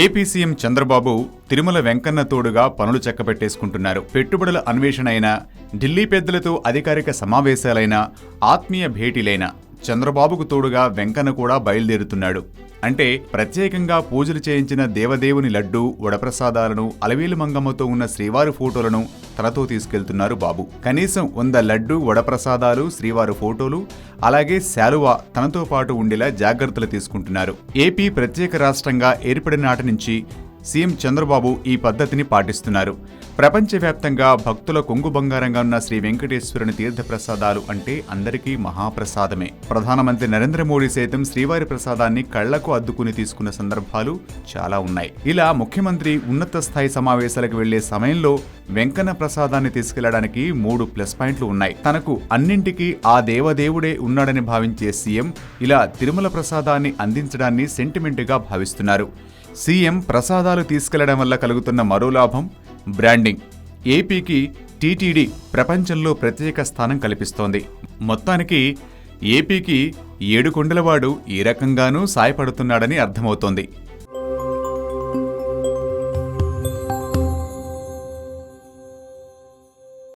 AP CM Chandrababu Tirumala Venkanna తోడుగా పనులు చక్కబెట్టేసుకుంటున్నారు. పెట్టుబడుల అన్వేషణ అయినా ఢిల్లీ పెద్దలతో అధికారిక సమావేశాలైనా ఆత్మీయ భేటీలైనా చంద్రబాబుకు తోడుగా వెంకన్న కూడా బయలుదేరుతున్నాడు. అంటే ప్రత్యేకంగా పూజలు చేయించిన దేవదేవుని లడ్డు వడప్రసాదాలను అలవేలు మంగమ్మతో ఉన్న శ్రీవారి ఫోటోలను తనతో తీసుకెళ్తున్నారు బాబు. కనీసం వంద లడ్డు వడప్రసాదాలు శ్రీవారి ఫోటోలు అలాగే శాలువా తనతో పాటు ఉండేలా జాగ్రత్తలు తీసుకుంటున్నారు. ఏపీ ప్రత్యేక రాష్ట్రంగా ఏర్పడిన నాటి నుంచి సీఎం చంద్రబాబు ఈ పద్ధతిని పాటిస్తున్నారు. ప్రపంచవ్యాప్తంగా భక్తుల కొంగు బంగారంగా ఉన్న శ్రీ వెంకటేశ్వరుని తీర్థప్రసాదాలు అంటే అందరికీ మహాప్రసాదమే. ప్రధానమంత్రి నరేంద్ర మోడీ సైతం శ్రీవారి ప్రసాదాన్ని కళ్ళకు అద్దుకుని తీసుకున్న సందర్భాలు చాలా ఉన్నాయి. ఇలా ముఖ్యమంత్రి ఉన్నత స్థాయి సమావేశాలకు వెళ్ళే సమయంలో వెంకన్న ప్రసాదాన్ని తీసుకెళ్ళడానికి మూడు ప్లస్ పాయింట్లు ఉన్నాయి. తనకు అన్నింటికీ ఆ దేవదేవుడే ఉన్నాడని భావించే సీఎం ఇలా తిరుమల ప్రసాదాన్ని అందించడాన్ని సెంటిమెంట్గా భావిస్తున్నారు. సీఎం ప్రసాదాలు తీసుకెళ్ళడం వల్ల కలుగుతున్న మరో లాభం బ్రాండింగ్. ఏపీకి టీటీడీ ప్రపంచంలో ప్రత్యేక స్థానం కల్పిస్తోంది. మొత్తానికి ఏపీకి ఏడు కొండలవాడు ఈ రకంగానూ సాయపడుతున్నాడని అర్థమవుతోంది.